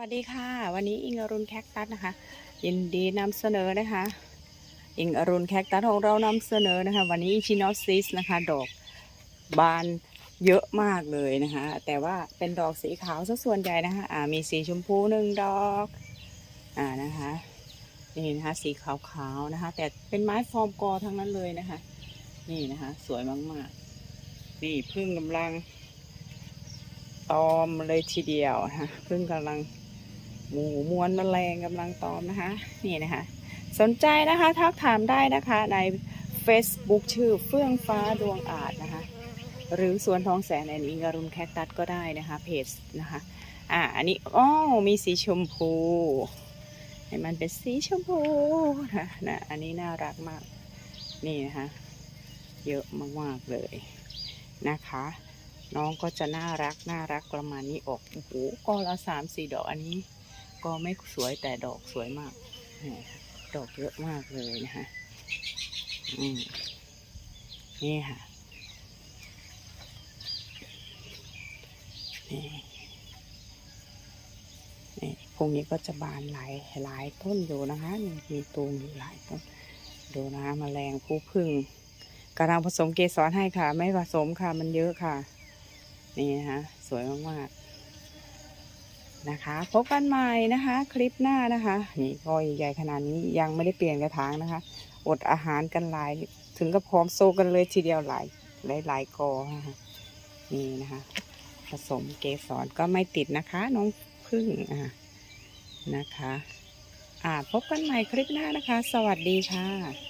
สวัสดีค่ะ วันนี้อิงอรุณแคคตัสนะคะ ยินดีนำเสนอนะคะ อิงอรุณแคคตัสของเรานำเสนอนะคะ วันนี้ชินอสซิสนะคะ ดอกบานเยอะมากเลยนะคะ แต่ว่าเป็นดอกสีขาวซะส่วนใหญ่นะคะอ่ามีสีชมพูหนึ่งดอกอ่านะคะนี่นะคะสีขาวๆนะคะ แต่เป็นไม้ฟอร์มกอทั้งนั้นเลยนะคะ นี่นะคะ สวยมากๆ นี่พึ่งกำลังตอมเลยทีเดียวนะคะพิ่งกำลัง หมูมวนแมลงกำลังตอมนะคะ นี่นะคะ สนใจนะคะทักถามได้นะคะใน Facebook ชื่อเฟื่องฟ้าดวงอาจนะคะ หรือสวนทองแสนแอนอิงการุณแคคตัสก็ได้นะคะเพจนะคะ อ่าอันนี้อ๋อมีสีชมพูให้มันเป็นสีชมพูนะนะอันนี้น่ารักมาก นี่นะคะ เยอะมากๆเลยนะคะ น้องก็จะน่ารักน่ารักประมาณนี้ออกโอ้โหก็ละสามสี่ดอกอันนี้ ก็ไม่สวยแต่ดอกสวยมาก ดอกเยอะมากเลยนะคะนี่ค่ะนี่นี่พวกนี้ก็จะบานหลายหลายต้นอยู่นะคะมีตูมอยู่หลายต้นดูนะคะแมลงผู้พึ่งกำลังผสมเกสรให้ค่ะ ไม่ผสมค่ะมันเยอะค่ะ นี่นะคะสวยมากๆ นะคะ พบกันใหม่นะคะ คลิปหน้านะคะนี่ก็ใหญ่ขนาดนี้ยังไม่ได้เปลี่ยนกระถางนะคะ อดอาหารกันหลาย ถึงกับพร้อมโซกันเลยทีเดียวหลายหลายหลายกอนะคะนี่นะคะ ผสมเกสรก็ไม่ติดนะคะ น้องพึ่งอ่านะคะ อ่าพบกันใหม่คลิปหน้านะคะ สวัสดีค่ะ